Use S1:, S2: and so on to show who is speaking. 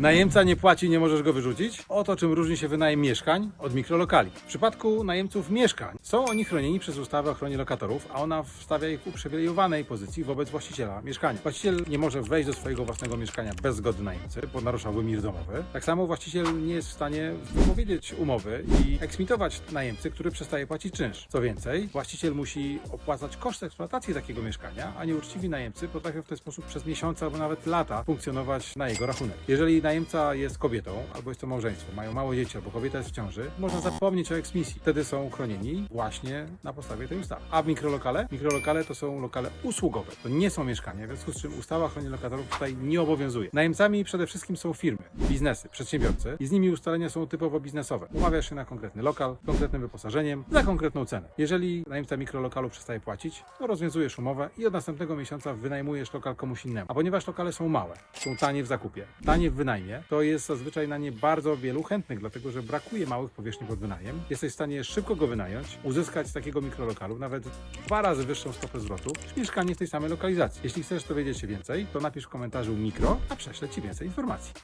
S1: Najemca nie płaci, nie możesz go wyrzucić? Oto czym różni się wynajem mieszkań od mikrolokali. W przypadku najemców mieszkań są oni chronieni przez ustawę o ochronie lokatorów, a ona wstawia ich w uprzywilejowanej pozycji wobec właściciela mieszkania. Właściciel nie może wejść do swojego własnego mieszkania bez zgody najemcy, bo naruszałby mir domowy. Tak samo właściciel nie jest w stanie wypowiedzieć umowy i eksmitować najemcy, który przestaje płacić czynsz. Co więcej, właściciel musi opłacać koszt eksploatacji takiego mieszkania, a nieuczciwi najemcy potrafią w ten sposób przez miesiące albo nawet lata funkcjonować na jego rachunek. Jeżeli najemca jest kobietą, albo jest to małżeństwo, mają małe dzieci, albo kobieta jest w ciąży, można zapomnieć o eksmisji. Wtedy są chronieni właśnie na podstawie tej ustawy. A mikrolokale? Mikrolokale to są lokale usługowe. To nie są mieszkania, w związku z czym ustawa o ochronie lokatorów tutaj nie obowiązuje. Najemcami przede wszystkim są firmy, biznesy, przedsiębiorcy i z nimi ustalenia są typowo biznesowe. Umawiasz się na konkretny lokal, z konkretnym wyposażeniem, za konkretną cenę. Jeżeli najemca mikrolokalu przestaje płacić, to rozwiązujesz umowę i od następnego miesiąca wynajmujesz lokal komuś innemu. A ponieważ lokale są małe, są tanie w zakupie, tanie w wynajmie, to jest zazwyczaj na nie bardzo wielu chętnych, dlatego że brakuje małych powierzchni pod wynajem. Jesteś w stanie szybko go wynająć, uzyskać z takiego mikrolokalu nawet dwa razy wyższą stopę zwrotu niż mieszkanie w tej samej lokalizacji. Jeśli chcesz dowiedzieć się więcej, to napisz w komentarzu mikro, a prześlę Ci więcej informacji.